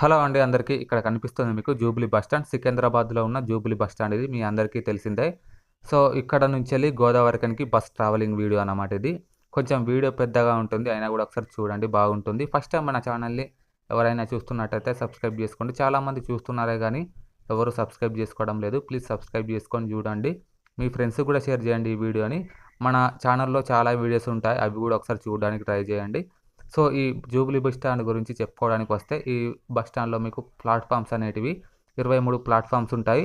Hello అండి అందరికీ ఇక్కడ కనిపిస్తుంది మీకు జూబ్లీ బస్ స్టాండ్. సికింద్రాబాద్లో ఉన్న జూబ్లీ బస్ స్టాండ్ ఇది మీ అందరికీ తెలిసిందే. సో ఇక్కడ నుంచి వెళ్ళి గోదావరికనికి బస్ ట్రావెలింగ్ వీడియో అన్నమాట ఇది. కొంచెం వీడియో పెద్దగా ఉంటుంది అయినా కూడా ఒకసారి చూడండి బాగుంటుంది. ఫస్ట్ టైం మన ఛానల్ని ఎవరైనా చూస్తున్నట్టయితే సబ్స్క్రైబ్ చేసుకోండి. చాలామంది చూస్తున్నారే కానీ ఎవరు సబ్స్క్రైబ్ చేసుకోవడం లేదు. ప్లీజ్ సబ్స్క్రైబ్ చేసుకొని చూడండి. మీ ఫ్రెండ్స్ కూడా షేర్ చేయండి ఈ వీడియోని. మన ఛానల్లో చాలా వీడియోస్ ఉంటాయి అవి కూడా ఒకసారి చూడడానికి ట్రై చేయండి. సో ఈ జూబ్లీ బస్ స్టాండ్ గురించి చెప్పుకోవడానికి వస్తే ఈ బస్ స్టాండ్లో మీకు ప్లాట్ఫామ్స్ అనేటివి ఇరవై మూడు ప్లాట్ఫామ్స్ ఉంటాయి.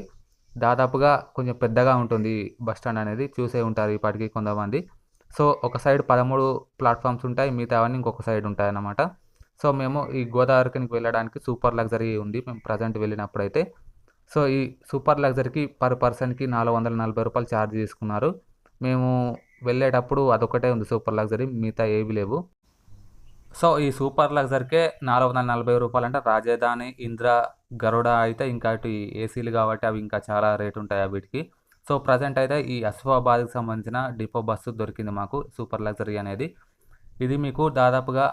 దాదాపుగా కొంచెం పెద్దగా ఉంటుంది బస్ స్టాండ్ అనేది చూసే ఉంటారు ఇప్పటికీ కొంతమంది. సో ఒక సైడ్ పదమూడు ప్లాట్ఫామ్స్ ఉంటాయి మిగతా అవన్నీ ఇంకొక సైడ్ ఉంటాయి అన్నమాట సో మేము ఈ గోదావరికి వెళ్ళడానికి సూపర్ లగ్జరీ ఉంది మేము ప్రజెంట్ వెళ్ళినప్పుడైతే. సో ఈ సూపర్ లగ్జరీకి పర్ పర్సన్కి నాలుగు వందల నలభై రూపాయలు ఛార్జ్ తీసుకున్నారు మేము వెళ్ళేటప్పుడు అదొకటే ఉంది సూపర్ లగ్జరీ మిగతా ఏవి లేవు. సో ఈ సూపర్ లగ్జరీకే నాలుగు వందల నలభై రూపాయలు అంటే రాజధాని ఇంద్ర గరుడ అయితే ఇంకా ఇటు ఏసీలు కాబట్టి అవి ఇంకా చాలా రేటు ఉంటాయి వీటికి. సో ప్రజెంట్ అయితే ఈ అస్ఫాబాద్కి సంబంధించిన డిపో బస్సు దొరికింది మాకు సూపర్ లగ్జరీ అనేది. ఇది మీకు దాదాపుగా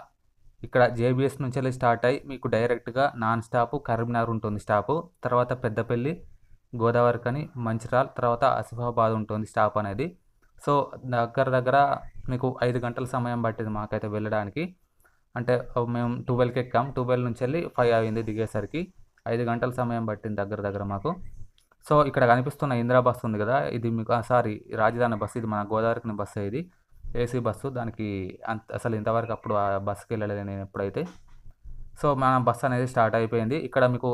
ఇక్కడ జేబీఎస్ నుంచి వెళ్ళి స్టార్ట్ అయ్యి మీకు డైరెక్ట్గా నాన్ స్టాప్ కరీంనగర్ ఉంటుంది స్టాపు తర్వాత పెద్దపల్లి గోదావరికని మంచిర్యాల తర్వాత ఆసిఫాబాద్ ఉంటుంది స్టాప్ అనేది. సో దగ్గర దగ్గర మీకు ఐదు గంటల సమయం పట్టింది మాకైతే వెళ్ళడానికి. అంటే మేము ట్వెల్వ్కి ఎక్కాం. ట్వెల్వ్ నుంచి వెళ్ళి ఫైవ్ అయింది దిగేసరికి. ఐదు గంటల సమయం పట్టింది దగ్గర దగ్గర మాకు. సో ఇక్కడ కనిపిస్తున్న ఇందిరా బస్సు ఉంది కదా ఇది మీకు సారీ రాజధాని బస్సు ఇది మన గోదావరికి బస్సు ఇది. ఏసీ బస్సు దానికి అంత అసలు ఇంతవరకు అప్పుడు ఆ బస్సుకి వెళ్ళలేదు నేను ఎప్పుడైతే. సో మన బస్సు అనేది స్టార్ట్ అయిపోయింది. ఇక్కడ మీకు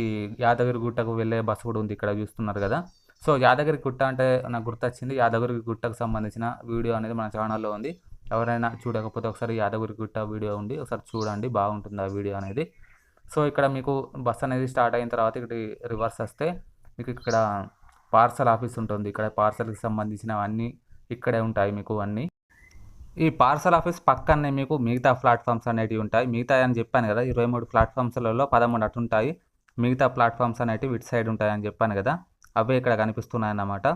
ఈ యాదగిరి గుట్టకు వెళ్ళే బస్సు కూడా ఉంది ఇక్కడ చూస్తున్నారు కదా. సో యాదగిరి గుట్ట అంటే నాకు గుర్తొచ్చింది. యాదగిరి గుట్టకు సంబంధించిన వీడియో అనేది మన ఛానల్లో ఉంది. ఎవరైనా చూడకపోతే ఒకసారి యాదగిరి గుట్ట వీడియో ఉంది. ఒకసారి చూడండి బాగుంటుంది ఆ వీడియో అనేది. సో ఇక్కడ మీకు బస్ అనేది స్టార్ట్ అయిన తర్వాత ఇక్కడ రివర్స్ వస్తే మీకు ఇక్కడ పార్సల్ ఆఫీస్ ఉంటుంది. ఇక్కడ పార్సల్కి సంబంధించిన అన్నీ ఇక్కడే ఉంటాయి మీకు అన్నీ. ఈ పార్సల్ ఆఫీస్ పక్కనే మీకు మిగతా ప్లాట్ఫామ్స్ అనేటివి ఉంటాయి. మిగతా అని చెప్పాను కదా ఇరవై మూడు ప్లాట్ఫామ్స్లలో పదమూడు అటు ఉంటాయి. మిగతా ప్లాట్ఫామ్స్ అనేటివి ఇటు సైడ్ ఉంటాయని చెప్పాను కదా అవే ఇక్కడ కనిపిస్తున్నాయి అన్నమాట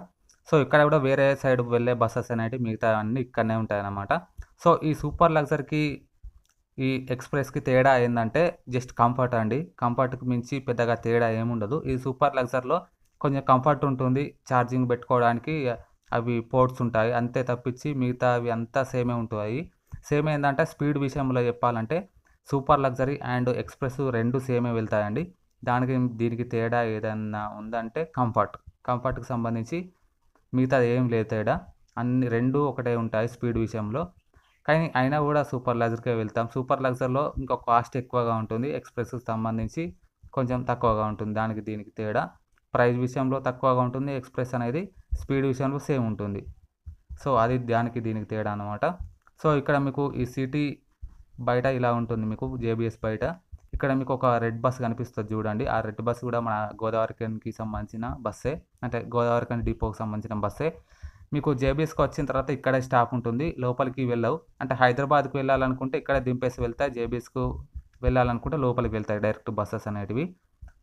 సో ఇక్కడ కూడా వేరే సైడ్ వెళ్ళే బస్సెస్ అనేవి మిగతా అన్నీ ఇక్కడనే ఉంటాయి అన్నమాట సో ఈ సూపర్ లగ్జరీకి ఈ ఎక్స్ప్రెస్కి తేడా ఏంటంటే జస్ట్ కంఫర్ట్ అండి. కంఫర్ట్కి మించి పెద్దగా తేడా ఏముండదు. ఈ సూపర్ లగ్జర్లో కొంచెం కంఫర్ట్ ఉంటుంది. ఛార్జింగ్ పెట్టుకోవడానికి అవి పోర్ట్స్ ఉంటాయి. అంతే తప్పించి మిగతా అవి అంతా సేమే ఉంటాయి. సేమ్ ఏంటంటే స్పీడ్ విషయంలో చెప్పాలంటే సూపర్ లగ్జరీ అండ్ ఎక్స్ప్రెస్ రెండు సేమే వెళ్తాయండి. దానికి దీనికి తేడా ఏదన్నా ఉందంటే కంఫర్ట్. కంఫర్ట్కి సంబంధించి మిగతా ఏం లేదు తేడా. అన్ని రెండు ఒకటే ఉంటాయి స్పీడ్ విషయంలో. కానీ అయినా కూడా సూపర్ లగ్జర్కే వెళ్తాం. సూపర్ లగ్జర్లో ఇంకా కాస్ట్ ఎక్కువగా ఉంటుంది. ఎక్స్ప్రెస్కి సంబంధించి కొంచెం తక్కువగా ఉంటుంది. దానికి దీనికి తేడా. ప్రైస్ విషయంలో తక్కువగా ఉంటుంది. ఎక్స్ప్రెస్ అనేది స్పీడ్ విషయంలో సేమ్ ఉంటుంది. సో అది దానికి దీనికి తేడా అనమాట సో ఇక్కడ మీకు ఈ సిటీ బయట ఇలా ఉంటుంది మీకు జేబీఎస్ బయట. ఇక్కడ మీకు ఒక రెడ్ బస్ కనిపిస్తుంది చూడండి. ఆ రెడ్ బస్ కూడా మన గోదావరికి సంబంధించిన బస్సే. అంటే గోదావరికన్ డిపోకి సంబంధించిన బస్సే. మీకు జేబీఎస్కి వచ్చిన తర్వాత ఇక్కడే స్టాప్ ఉంటుంది. లోపలికి వెళ్ళవు. అంటే హైదరాబాద్కి వెళ్ళాలనుకుంటే ఇక్కడ దింపేసి వెళ్తాయి. జేబీఎస్కు వెళ్ళాలనుకుంటే లోపలికి వెళ్తాయి డైరెక్ట్ బస్సెస్ అనేటివి.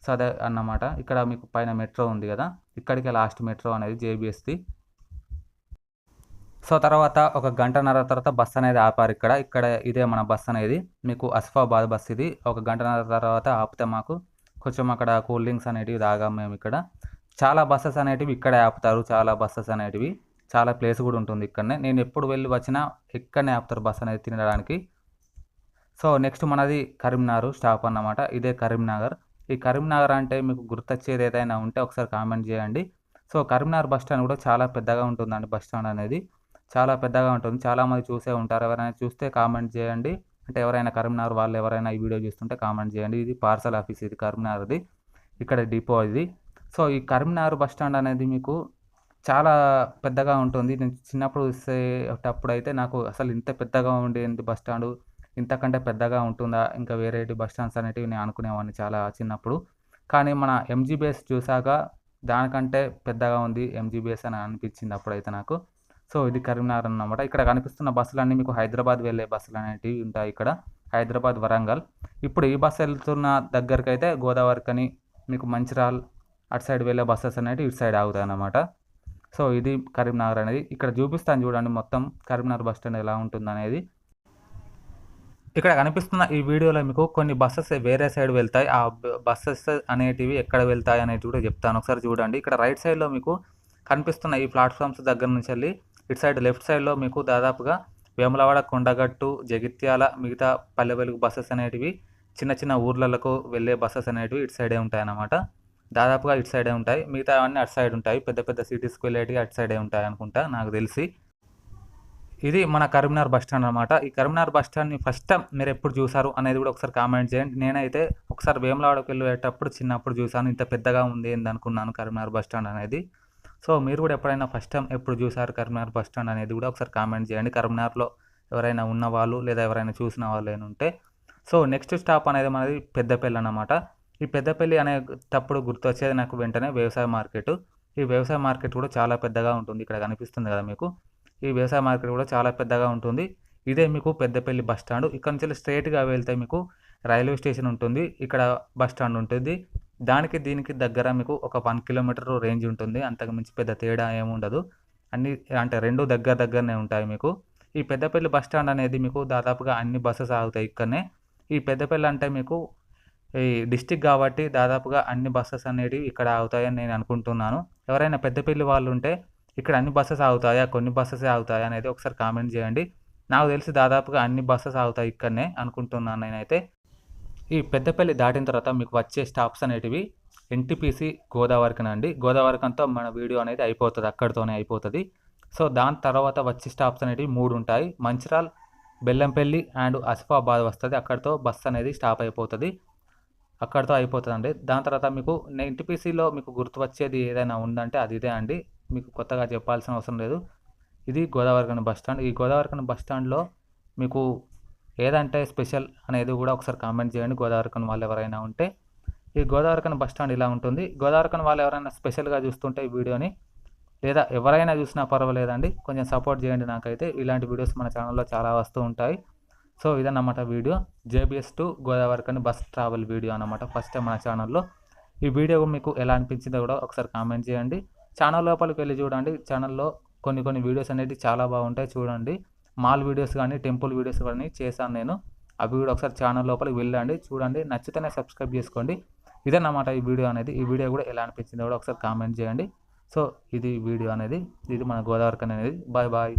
సో అదే అన్నమాట. ఇక్కడ మీకు పైన మెట్రో ఉంది కదా. ఇక్కడికి లాస్ట్ మెట్రో అనేది జేబీఎస్ది. సో తర్వాత ఒక గంటన్నర తర్వాత బస్ అనేది ఆపారు ఇక్కడ. ఇక్కడ ఇదే మన బస్ అనేది. మీకు అస్ఫాబాద్ బస్ ఇది. ఒక గంటన్నర తర్వాత ఆపితే మాకు కొంచెం అక్కడ కూల్ డ్రింక్స్ అనేటివి తాగాం మేము ఇక్కడ. చాలా బస్సెస్ అనేటివి ఇక్కడే ఆపుతారు. చాలా బస్సెస్ అనేటివి. చాలా ప్లేస్ కూడా ఉంటుంది ఇక్కడనే. నేను ఎప్పుడు వెళ్ళి వచ్చినా ఇక్కడనే ఆపుతారు బస్ అనేది తినడానికి. సో నెక్స్ట్ మనది కరీంనగర్ స్టాప్ అన్నమాట. ఇదే కరీంనగర్. ఈ కరీంనగర్ అంటే మీకు గుర్తొచ్చేది ఏదైనా ఉంటే ఒకసారి కామెంట్ చేయండి. సో కరీంనగర్ బస్ స్టాండ్ కూడా చాలా పెద్దగా ఉంటుందండి బస్ స్టాండ్ అనేది. చాలా పెద్దగా ఉంటుంది. చాలామంది చూసే ఉంటారు. ఎవరైనా చూస్తే కామెంట్ చేయండి. అంటే ఎవరైనా కరీంనగర్ వాళ్ళు ఎవరైనా ఈ వీడియో చూస్తుంటే కామెంట్ చేయండి. ఇది పార్సల్ ఆఫీస్ ఇది కరీంనగర్ది. ఇక్కడ డిపో ఇది. సో ఈ కరీంనగర్ బస్ స్టాండ్ అనేది మీకు చాలా పెద్దగా ఉంటుంది. నేను చిన్నప్పుడు చూసేటప్పుడు అయితే నాకు అసలు ఇంత పెద్దగా ఉండేది బస్ స్టాండ్. ఇంతకంటే పెద్దగా ఉంటుందా? ఇంకా వేరే బస్ స్టాండ్స్ అనేటివి నేను అనుకునేవాడిని చాలా చిన్నప్పుడు. కానీ మన ఎంజీబీఎస్ చూసాక దానికంటే పెద్దగా ఉంది ఎంజీబీఎస్ అని అనిపించింది అప్పుడైతే నాకు. సో ఇది కరీంనగర్ అన్నమాట. ఇక్కడ కనిపిస్తున్న బస్సులన్నీ మీకు హైదరాబాద్ వెళ్ళే బస్సులు అనేటివి ఉంటాయి ఇక్కడ. హైదరాబాద్ వరంగల్. ఇప్పుడు ఈ బస్సు వెళ్తున్న దగ్గరికి అయితే గోదావరికని మీకు మంచిర్యాల్ అటు సైడ్ వెళ్ళే బస్సెస్ అనేవి ఇటు సైడ్ ఆగుతాయి అన్నమాట. సో ఇది కరీంనగర్ అనేది. ఇక్కడ చూపిస్తాను చూడండి మొత్తం కరీంనగర్ బస్ స్టాండ్ ఎలా ఉంటుంది అనేది. ఇక్కడ కనిపిస్తున్న ఈ వీడియోలో మీకు కొన్ని బస్సెస్ వేరే సైడ్ వెళ్తాయి. ఆ బస్సెస్ అనేటివి ఎక్కడ వెళ్తాయి అనేటివి కూడా చెప్తాను. ఒకసారి చూడండి. ఇక్కడ రైట్ సైడ్లో మీకు కనిపిస్తున్న ఈ ప్లాట్ఫామ్స్ దగ్గర నుంచి వెళ్ళి ఇటు సైడ్ లెఫ్ట్ సైడ్లో మీకు దాదాపుగా వేములవాడ కొండగట్టు జగిత్యాల మిగతా పల్లె వెలుగు బస్సెస్ అనేటివి చిన్న చిన్న ఊర్లకు వెళ్ళే బస్సెస్ అనేటివి ఇటు సైడే ఉంటాయి అన్నమాట దాదాపుగా ఇటు సైడే ఉంటాయి. మిగతా అన్నీ అటు సైడ్ ఉంటాయి. పెద్ద పెద్ద సిటీస్కి వెళ్ళేటివి అటు సైడే ఉంటాయి అనుకుంటా నాకు తెలిసి. ఇది మన కరీంనగర్ బస్ స్టాండ్ అనమాట ఈ కరీంనగర్ బస్ స్టాండ్ని ఫస్ట్ టైం మీరు ఎప్పుడు చూసారు అనేది కూడా ఒకసారి కామెంట్ చేయండి. నేనైతే ఒకసారి వేములవాడకి వెళ్ళేటప్పుడు చిన్నప్పుడు చూసాను ఇంత పెద్దగా ఉంది ఏంది అనుకున్నాను కరీంనగర్ బస్ స్టాండ్ అనేది. సో మీరు కూడా ఎప్పుడైనా ఫస్ట్ టైం ఎప్పుడు చూసారు కరీంనగర్ బస్ స్టాండ్ అనేది కూడా ఒకసారి కామెంట్ చేయండి. కరీంనగర్లో ఎవరైనా ఉన్న వాళ్ళు లేదా ఎవరైనా చూసిన వాళ్ళు ఏమైనా ఉంటే. సో నెక్స్ట్ స్టాప్ అనేది మనది పెద్దపల్లి అన్నమాట. ఈ పెద్దపల్లి అనే తప్పుడు గుర్తొచ్చేది నాకు వెంటనే వ్యవసాయ మార్కెట్. ఈ వ్యవసాయ మార్కెట్ కూడా చాలా పెద్దగా ఉంటుంది. ఇక్కడ కనిపిస్తుంది కదా మీకు. ఈ వ్యవసాయ మార్కెట్ కూడా చాలా పెద్దగా ఉంటుంది. ఇదే మీకు పెద్దపల్లి బస్ స్టాండ్. ఇక్కడ నుంచి స్ట్రైట్గా వెళ్తే మీకు రైల్వే స్టేషన్ ఉంటుంది. ఇక్కడ బస్ స్టాండ్ ఉంటుంది. దానికి దీనికి దగ్గర మీకు ఒక వన్ కిలోమీటర్ రేంజ్ ఉంటుంది. అంతకు మించి పెద్ద తేడా ఏముండదు అన్ని అంటే రెండు దగ్గర దగ్గరనే ఉంటాయి మీకు. ఈ పెద్దపల్లి బస్ స్టాండ్ అనేది మీకు దాదాపుగా అన్ని బస్సెస్ ఆగుతాయి ఇక్కడనే. ఈ పెద్దపల్లి అంటే మీకు ఈ డిస్టిక్ కాబట్టి దాదాపుగా అన్ని బస్సెస్ అనేవి ఇక్కడ ఆగుతాయని నేను అనుకుంటున్నాను. ఎవరైనా పెద్దపల్లి వాళ్ళు ఉంటే ఇక్కడ అన్ని బస్సెస్ ఆగుతాయా కొన్ని బస్సెస్ ఆగుతాయా అనేది ఒకసారి కామెంట్ చేయండి. నాకు తెలిసి దాదాపుగా అన్ని బస్సెస్ ఆగుతాయి ఇక్కడనే అనుకుంటున్నాను నేనైతే. ఈ పెద్దపల్లి దాటిన తర్వాత మీకు వచ్చే స్టాప్స్ అనేటివి ఎన్టీపీసీ గోదావరికనండి గోదావరికంతో మన వీడియో అనేది అయిపోతుంది అక్కడితోనే అయిపోతుంది. సో దాని తర్వాత వచ్చే స్టాప్స్ అనేటివి మూడు ఉంటాయి. మంచిరాల్ బెల్లంపల్లి అండ్ ఆసిఫాబాద్ వస్తుంది. అక్కడితో బస్ అనేది స్టాప్ అయిపోతుంది. అక్కడితో అయిపోతుందండి. దాని తర్వాత మీకు ఎన్టీపీసీలో మీకు గుర్తు వచ్చేది ఏదైనా ఉందంటే అది ఇదే అండి. మీకు కొత్తగా చెప్పాల్సిన అవసరం లేదు. ఇది గోదావరికని బస్ స్టాండ్. ఈ గోదావరికని బస్ స్టాండ్లో మీకు ఏదంటే స్పెషల్ అనేది కూడా ఒకసారి కామెంట్ చేయండి. గోదావరికన్ వాళ్ళు ఎవరైనా ఉంటే ఈ గోదావరికన్ బస్ స్టాండ్ ఇలా ఉంటుంది. గోదావరికన్ వాళ్ళు ఎవరైనా స్పెషల్గా చూస్తుంటే ఈ వీడియోని లేదా ఎవరైనా చూసినా పర్వాలేదండి. కొంచెం సపోర్ట్ చేయండి నాకైతే. ఇలాంటి వీడియోస్ మన ఛానల్లో చాలా వస్తూ ఉంటాయి. సో ఇదన్నమాట video. JBS to Godavarikhani bus travel video అనమాట ఫస్ట్ మన ఛానల్లో. ఈ వీడియో మీకు ఎలా అనిపించిందో కూడా ఒకసారి కామెంట్ చేయండి. ఛానల్ లోపలికి వెళ్ళి చూడండి. ఛానల్లో కొన్ని కొన్ని వీడియోస్ అనేవి చాలా బాగుంటాయి. చూడండి. మాల్ వీడియోస్ కానీ టెంపుల్ వీడియోస్ కానీ చేశాను నేను. అవి కూడా ఒకసారి ఛానల్ లోపలికి వెళ్ళండి చూడండి. నచ్చితేనే సబ్స్క్రైబ్ చేసుకోండి. ఇదన్నమాట ఈ వీడియో అనేది. ఈ వీడియో కూడా ఎలా అనిపించిందో కూడా ఒకసారి కామెంట్ చేయండి. సో ఇది వీడియో అనేది. ఇది మన గోదావరికన్ అనేది. Bye bye.